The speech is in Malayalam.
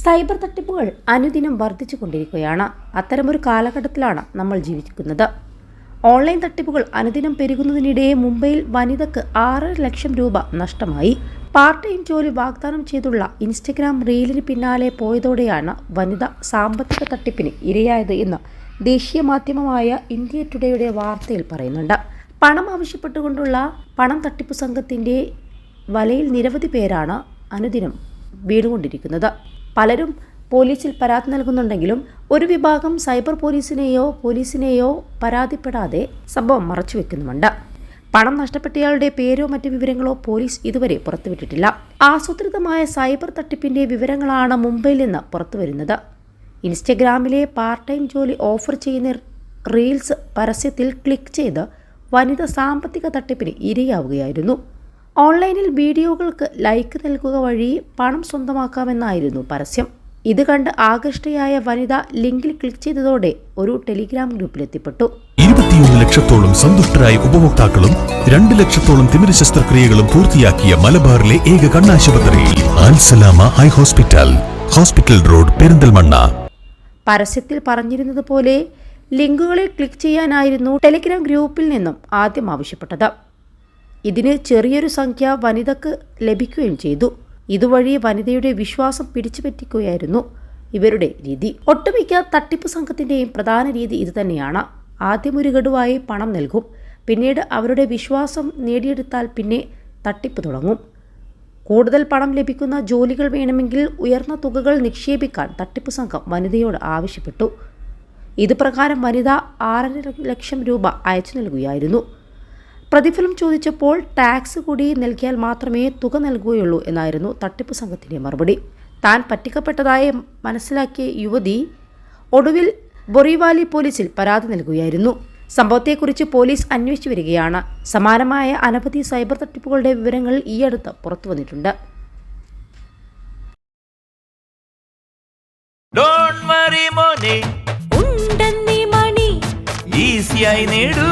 സൈബർ തട്ടിപ്പുകൾ അനുദിനം വർദ്ധിച്ചു കൊണ്ടിരിക്കുകയാണ് അത്തരമൊരു കാലഘട്ടത്തിലാണ് നമ്മൾ ജീവിക്കുന്നത്. ഓൺലൈൻ തട്ടിപ്പുകൾ അനുദിനം പെരുകുന്നതിനിടെ മുംബൈയിൽ വനിതക്ക് ആറര ലക്ഷം രൂപ നഷ്ടമായി. പാർട്ട് ടൈം ജോലി വാഗ്ദാനം ചെയ്തുള്ള ഇൻസ്റ്റഗ്രാം റീലിന് പിന്നാലെ പോയതോടെയാണ് വനിത സാമ്പത്തിക തട്ടിപ്പിന് ഇരയായത് എന്ന് ദേശീയ മാധ്യമമായ ഇന്ത്യ ടുഡേയുടെ വാർത്തയിൽ പറയുന്നുണ്ട്. പണം ആവശ്യപ്പെട്ടുകൊണ്ടുള്ള പണം തട്ടിപ്പ് സംഘത്തിന്റെ വലയിൽ നിരവധി പേരാണ് അനുദിനം വീണുകൊണ്ടിരിക്കുന്നത്. പലരും പോലീസിൽ പരാതി നൽകുന്നുണ്ടെങ്കിലും ഒരു വിഭാഗം സൈബർ പോലീസിനെയോ പോലീസിനെയോ പരാതിപ്പെടാതെ സംഭവം മറച്ചുവെക്കുന്നുമുണ്ട് പണം നഷ്ടപ്പെട്ടയാളുടെ പേരോ മറ്റ് വിവരങ്ങളോ പോലീസ് ഇതുവരെ പുറത്തുവിട്ടിട്ടില്ല. ആസൂത്രിതമായ സൈബർ തട്ടിപ്പിന്റെ വിവരങ്ങളാണ് മുംബൈയിൽ നിന്ന് പുറത്തുവരുന്നത്. ഇൻസ്റ്റഗ്രാമിലെ പാർട്ട് ടൈം ജോലി ഓഫർ ചെയ്യുന്ന റീൽസ് പരസ്യത്തിൽ ക്ലിക്ക് ചെയ്ത് വനിത സാമ്പത്തിക തട്ടിപ്പിന് ഇരയാവുകയായിരുന്നു. ഓൺലൈനിൽ വീഡിയോകൾക്ക് ലൈക്ക് നൽകുക വഴി പണം സ്വന്തമാക്കാമെന്നായിരുന്നു പരസ്യം. ഇത് കണ്ട് ആകൃഷ്ടയായ വനിത ലിങ്കിൽ ക്ലിക്ക് ചെയ്തതോടെ ഒരു ടെലിഗ്രാം ഗ്രൂപ്പിൽ എത്തിപ്പെട്ടു ഇരുപത്തിയൊന്ന് ലക്ഷത്തോളം സന്തുഷ്ടരായ ഉപഭോക്താക്കളും രണ്ട് ലക്ഷത്തോളം തിമിര ശസ്ത്രക്രിയകളും പൂർത്തിയാക്കിയ മലബാറിലെ ഏക കണ്ണാശുപത്രി Al Salama eye hospital hospital road Perinthalmanna. പരസ്യത്തിൽ പറഞ്ഞിരുന്നത് പോലെ ലിങ്കുകളിൽ ക്ലിക്ക് ചെയ്യാനായിരുന്നു ടെലിഗ്രാം ഗ്രൂപ്പിൽ നിന്നും ആദ്യം ആവശ്യപ്പെട്ടത്. ഇതിന് ചെറിയൊരു സംഖ്യ വനിതക്ക് ലഭിക്കുകയും ചെയ്തു. ഇതുവഴി വനിതയുടെ വിശ്വാസം പിടിച്ചുപറ്റിക്കുകയായിരുന്നു ഇവരുടെ രീതി. ഒട്ടുമിക്ക തട്ടിപ്പ് സംഘത്തിന്റെയും പ്രധാന രീതി ഇതുതന്നെയാണ്. ആദ്യം ഒരു ഗഡുവായി പണം നൽകും. പിന്നീട് അവരുടെ വിശ്വാസം നേടിയെടുത്താൽ പിന്നെ തട്ടിപ്പ് തുടങ്ങും. കൂടുതൽ പണം ലഭിക്കുന്ന ജോലികൾ വേണമെങ്കിൽ ഉയർന്ന തുകകൾ നിക്ഷേപിക്കാൻ തട്ടിപ്പ് സംഘം വനിതയോട് ആവശ്യപ്പെട്ടു. ഇത് പ്രകാരം വനിത ആറര ലക്ഷം രൂപ അയച്ചു നൽകുകയായിരുന്നു. പ്രതിഫലം ചോദിച്ചപ്പോൾ ടാക്സ് കൂടി നൽകിയാൽ മാത്രമേ തുക നൽകുകയുള്ളൂ എന്നായിരുന്നു തട്ടിപ്പ് സംഘത്തിന്റെ മറുപടി. താൻ പറ്റിക്കപ്പെട്ടതായി മനസ്സിലാക്കിയ യുവതി ഒടുവിൽ ബൊറിവാലി പോലീസിൽ പരാതി നൽകുകയായിരുന്നു. സംഭവത്തെക്കുറിച്ച് പോലീസ് അന്വേഷിച്ചു വരികയാണ്. സമാനമായ അനവധി സൈബർ തട്ടിപ്പുകളുടെ വിവരങ്ങൾ ഈയടുത്ത് പുറത്തു വന്നിട്ടുണ്ട്. ഡോൺ വറി മോനെ. ഉണ്ടെന്നീ മണി. ഈസിയായി നേടൂ.